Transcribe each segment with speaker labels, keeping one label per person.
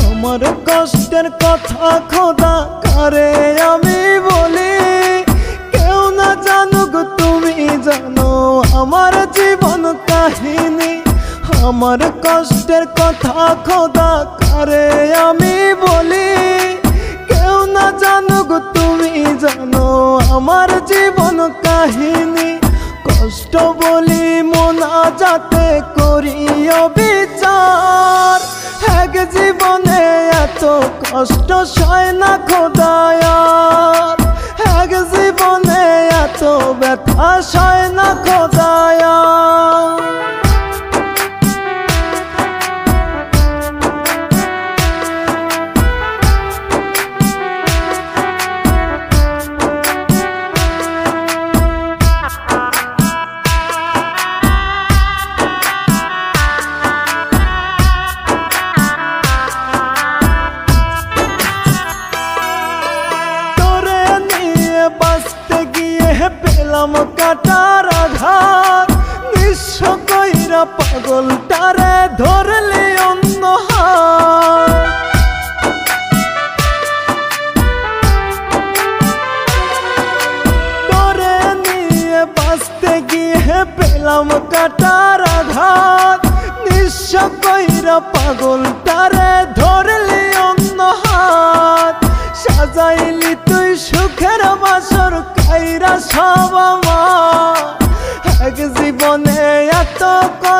Speaker 1: আমার কষ্টের কথা খোদা করে আমি বলি? কাহিনী, আমার কষ্টের কথা খোদা কারে আমি বলি। কেউ না জানুক তুমি জানো আমার জীবন কাহিনী। কষ্ট বলি মনা যাতে করিও বিচার এক জীবনে এত কষ্ট সয় না খোদায়ার। এক জীবনে এত ব্যথা সয় না পেলাম কাটার আঘাত? নিঃস্ব কইরা পাগলটারে ধরলে অন্য তোরে নিয়ে বাঁচতে গিয়ে পেলাম কাটার আঘাত। নিঃস্ব কইরা পাগলটারে ধরলি সাজাইলি তুই সুখের বাসর কাইরা সব আমার। এক জীবনে এত কষ্ট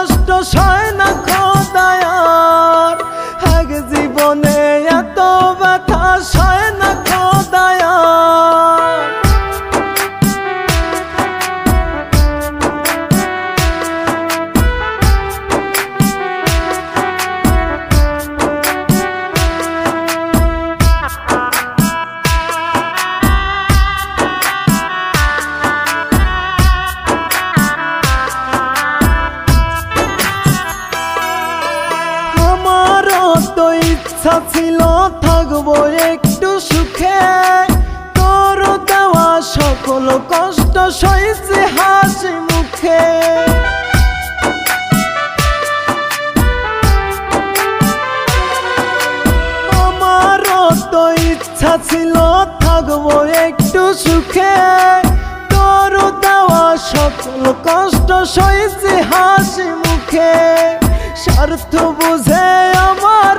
Speaker 1: ইচ্ছা ছিল, থাকব একটু সুখে। তোর দেওয়া সকল কষ্ট সইছে হাসি মুখে। ছিল, থাকব একটু সুখে। তোর দেওয়া সকল কষ্ট সইছে হাসি মুখে। স্বার্থ বুঝে আমার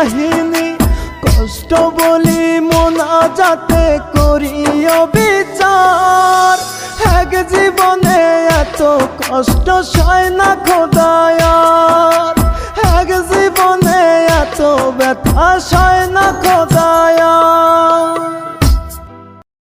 Speaker 1: কাহিনী কষ্ট বলি মোনা যাতে করিও বিচার। এক জীবনে এত কষ্ট সয় না খোদায়ার।